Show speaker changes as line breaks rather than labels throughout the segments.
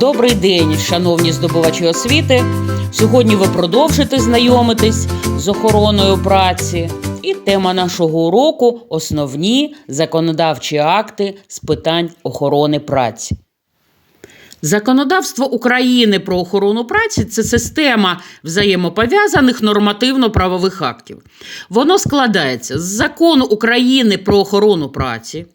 Добрий день, шановні здобувачі освіти. Сьогодні ви продовжите знайомитись з охороною праці. І тема нашого уроку основні законодавчі акти з питань охорони праці. Законодавство України про охорону праці це система взаємопов'язаних нормативно-правових актів. Воно складається з закону України про охорону праці,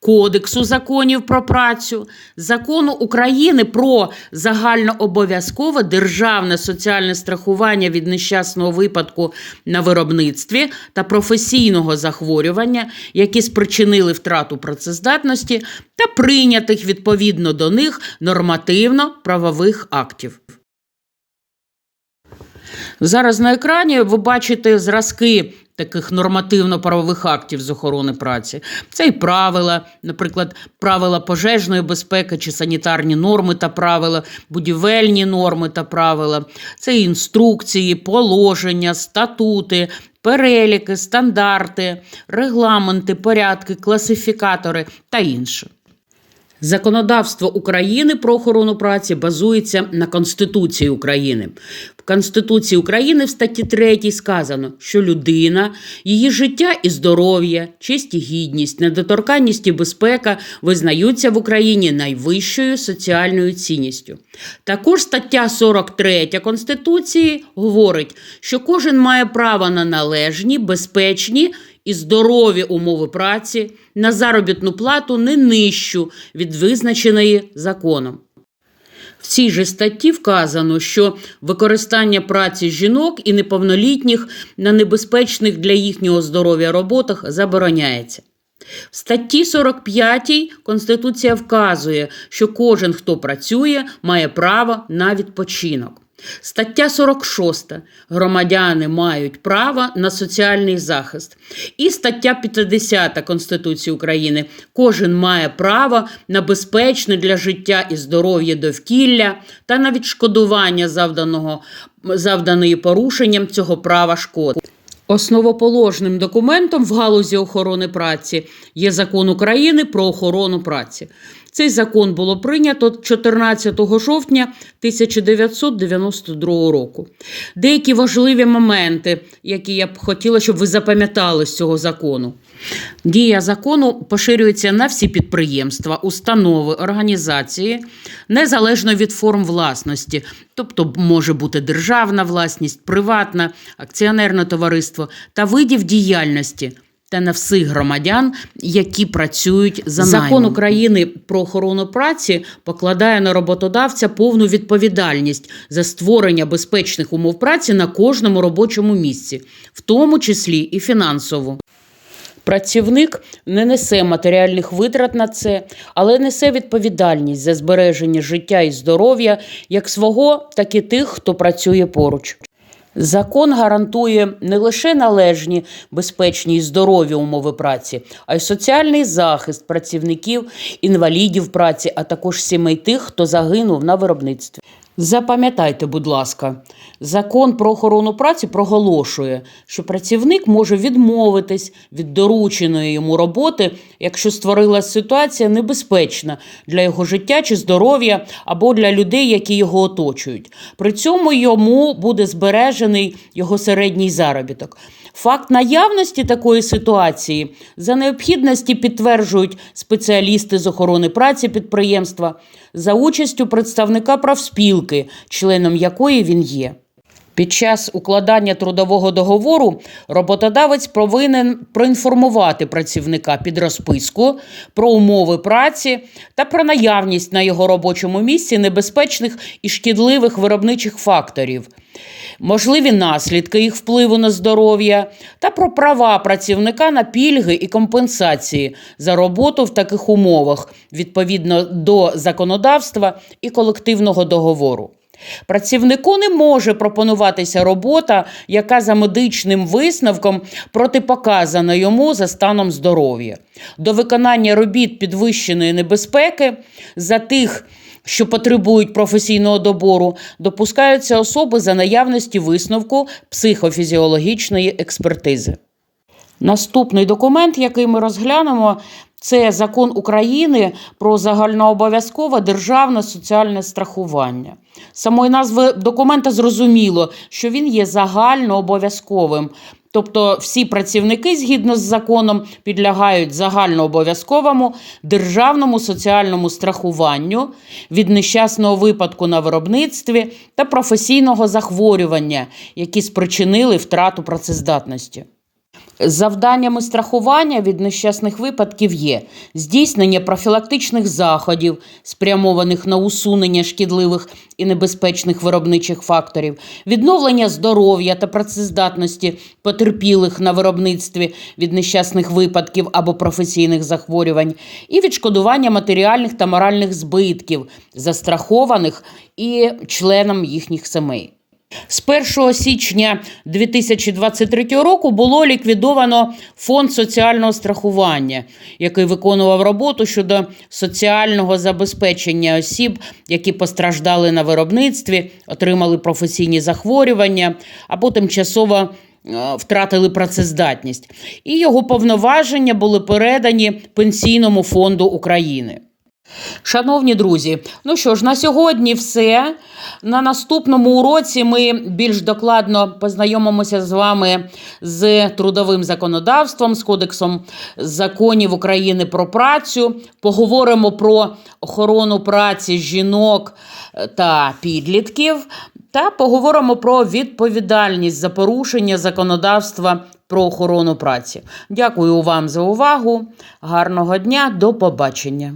Кодексу законів про працю, закону України про загальнообов'язкове державне соціальне страхування від нещасного випадку на виробництві та професійного захворювання, які спричинили втрату працездатності, та прийнятих відповідно до них нормативно-правових актів. Зараз на екрані ви бачите зразки таких нормативно-правових актів з охорони праці. Це і правила, наприклад, правила пожежної безпеки чи санітарні норми та правила, будівельні норми та правила, це і інструкції, положення, статути. Переліки, стандарти, регламенти, порядки, класифікатори та інше. Законодавство України про охорону праці базується на Конституції України. В Конституції України в статті 3 сказано, що людина, її життя і здоров'я, честь і гідність, недоторканність і безпека визнаються в Україні найвищою соціальною цінністю. Також стаття 43 Конституції говорить, що кожен має право на належні, безпечні і здорові умови праці на заробітну плату не нижчу від визначеної законом. В цій же статті вказано, що використання праці жінок і неповнолітніх на небезпечних для їхнього здоров'я роботах забороняється. В статті 45 Конституція вказує, що кожен, хто працює, має право на відпочинок. Стаття 46. Громадяни мають право на соціальний захист. І стаття 50 Конституції України. Кожен має право на безпечне для життя і здоров'я довкілля та на відшкодування завданого, завданої порушенням цього права шкоди. Основоположним документом в галузі охорони праці є закон України про охорону праці. Цей закон було прийнято 14 жовтня 1992 року. Деякі важливі моменти, які я б хотіла, щоб ви запам'ятали з цього закону. Дія закону поширюється на всі підприємства, установи, організації, незалежно від форм власності, тобто може бути державна власність, приватна, акціонерне товариство та видів діяльності. Та на всіх громадян, які працюють за закон
наймом.
України про охорону праці, покладає на роботодавця повну відповідальність за створення безпечних умов праці на кожному робочому місці, в тому числі і фінансово. Працівник не несе матеріальних витрат на це, але несе відповідальність за збереження життя і здоров'я як свого, так і тих, хто працює поруч. Закон гарантує не лише належні, безпечні і здорові умови праці, а й соціальний захист працівників, інвалідів праці, а також сімей тих, хто загинув на виробництві. Запам'ятайте, будь ласка, закон про охорону праці проголошує, що працівник може відмовитись від дорученої йому роботи, якщо створилася ситуація небезпечна для його життя чи здоров'я або для людей, які його оточують. При цьому йому буде збережений його середній заробіток. Факт наявності такої ситуації за необхідності підтверджують спеціалісти з охорони праці підприємства за участю представника правспілки, членом якої він є. Під час укладання трудового договору роботодавець повинен проінформувати працівника під розписку про умови праці та про наявність на його робочому місці небезпечних і шкідливих виробничих факторів, можливі наслідки їх впливу на здоров'я та про права працівника на пільги і компенсації за роботу в таких умовах відповідно до законодавства і колективного договору. Працівнику не може пропонуватися робота, яка за медичним висновком протипоказана йому за станом здоров'я. До виконання робіт підвищеної небезпеки за тих, що потребують професійного добору, допускаються особи за наявності висновку психофізіологічної експертизи. Наступний документ, який ми розглянемо, це закон України про загальнообов'язкове державне соціальне страхування. З Самої назви документа зрозуміло, що він є загальнообов'язковим. Тобто всі працівники згідно з законом підлягають загальнообов'язковому державному соціальному страхуванню від нещасного випадку на виробництві та професійного захворювання, які спричинили втрату працездатності. Завданнями страхування від нещасних випадків є здійснення профілактичних заходів, спрямованих на усунення шкідливих і небезпечних виробничих факторів, відновлення здоров'я та працездатності потерпілих на виробництві від нещасних випадків або професійних захворювань, і відшкодування матеріальних та моральних збитків застрахованих і членам їхніх сімей. З 1 січня 2023 року було ліквідовано фонд соціального страхування, який виконував роботу щодо соціального забезпечення осіб, які постраждали на виробництві, отримали професійні захворювання або тимчасово е, втратили працездатність. І його повноваження були передані Пенсійному фонду України. Шановні друзі, ну що ж, на сьогодні все. На наступному уроці ми більш докладно познайомимося з вами з трудовим законодавством, з Кодексом законів України про працю. Поговоримо про охорону праці жінок е, та підлітків. Та поговоримо про відповідальність за порушення законодавства про охорону праці. Дякую вам за увагу. Гарного дня, до побачення.